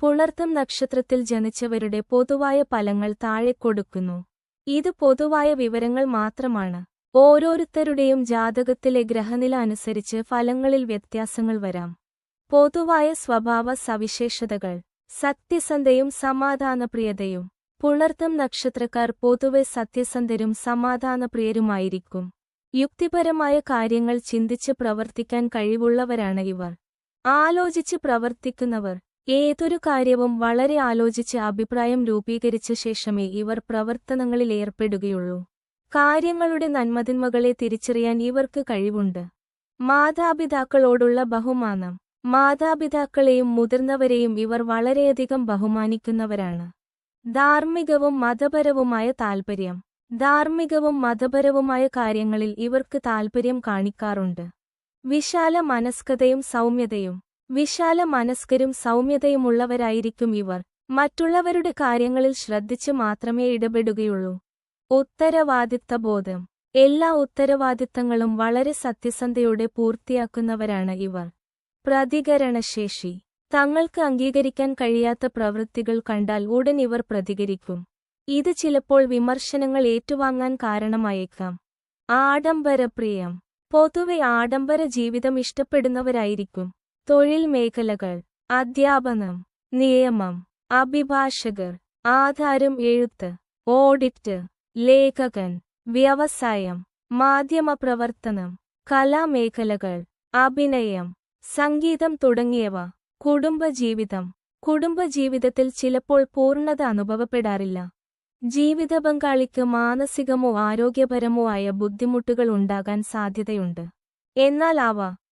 പുണർത്തം നക്ഷത്രത്തിൽ ജനിച്ചവരുടെ പൊതുവായ ഫലങ്ങൾ താഴെ കൊടുക്കുന്നു. ഇത് പൊതുവായ വിവരങ്ങൾ മാത്രമാണ്. ഓരോരുത്തരുടെയും ജാതകത്തിലെ ഗ്രഹനില അനുസരിച്ച് ഫലങ്ങളിൽ വ്യത്യാസങ്ങൾ വരാം. പൊതുവായ സ്വഭാവ സവിശേഷതകൾ. സത്യസന്ധയും സമാധാനപ്രിയതയും. പുണർത്തം നക്ഷത്രക്കാർ പൊതുവെ സത്യസന്ധരും സമാധാനപ്രിയരുമായിരിക്കും. യുക്തിപരമായ കാര്യങ്ങൾ ചിന്തിച്ച് പ്രവർത്തിക്കാൻ കഴിവുള്ളവരാണ് ഇവർ. ആലോചിച്ച് പ്രവർത്തിക്കുന്നവർ. ഏതൊരു കാര്യവും വളരെ ആലോചിച്ച് അഭിപ്രായം രൂപീകരിച്ച ശേഷമേ ഇവർ പ്രവർത്തനങ്ങളിൽ ഏർപ്പെടുകയുള്ളൂ. കാര്യങ്ങളുടെ നന്മതിന്മകളെ തിരിച്ചറിയാൻ ഇവർക്ക് കഴിവുണ്ട്. മാതാപിതാക്കളോടുള്ള ബഹുമാനം. മാതാപിതാക്കളെയും മുതിർന്നവരെയും ഇവർ വളരെയധികം ബഹുമാനിക്കുന്നവരാണ്. ധാർമ്മികവും മതപരവുമായ താൽപ്പര്യം ധാർമ്മികവും മതപരവുമായ കാര്യങ്ങളിൽ ഇവർക്ക് താൽപ്പര്യം കാണിക്കാറുണ്ട്. വിശാല മനസ്കതയും സൗമ്യതയും. വിശാല മനസ്കരും സൗമ്യതയുമുള്ളവരായിരിക്കും ഇവർ. മറ്റുള്ളവരുടെ കാര്യങ്ങളിൽ ശ്രദ്ധിച്ച് മാത്രമേ ഇടപെടുകയുള്ളൂ. ഉത്തരവാദിത്ത ബോധം. എല്ലാ ഉത്തരവാദിത്തങ്ങളും വളരെ സത്യസന്ധയോടെ പൂർത്തിയാക്കുന്നവരാണ് ഇവർ. പ്രതികരണശേഷി. തങ്ങൾക്ക് അംഗീകരിക്കാൻ കഴിയാത്ത പ്രവൃത്തികൾ കണ്ടാൽ ഉടൻ ഇവർ പ്രതികരിക്കും. ഇത് ചിലപ്പോൾ വിമർശനങ്ങൾ ഏറ്റുവാങ്ങാൻ കാരണമായേക്കാം. ആഡംബരപ്രിയം. പൊതുവെ ആഡംബര ജീവിതം ഇഷ്ടപ്പെടുന്നവരായിരിക്കും. തൊഴിൽ മേഖലകൾ അധ്യാപനം നിയമം അഭിഭാഷകർ ആധാരം എഴുത്ത് ഓഡിറ്റ് ലേഖകൻ വ്യവസായം മാധ്യമപ്രവർത്തനം കലാമേഖലകൾ അഭിനയം സംഗീതം തുടങ്ങിയവ കുടുംബജീവിതം. കുടുംബജീവിതത്തിൽ ചിലപ്പോൾ പൂർണത അനുഭവപ്പെടാറില്ല. ജീവിത പങ്കാളിക്ക് മാനസികമോ ആരോഗ്യപരമോ ആയ ബുദ്ധിമുട്ടുകൾ ഉണ്ടാകാൻ സാധ്യതയുണ്ട്. എന്നാൽ അവ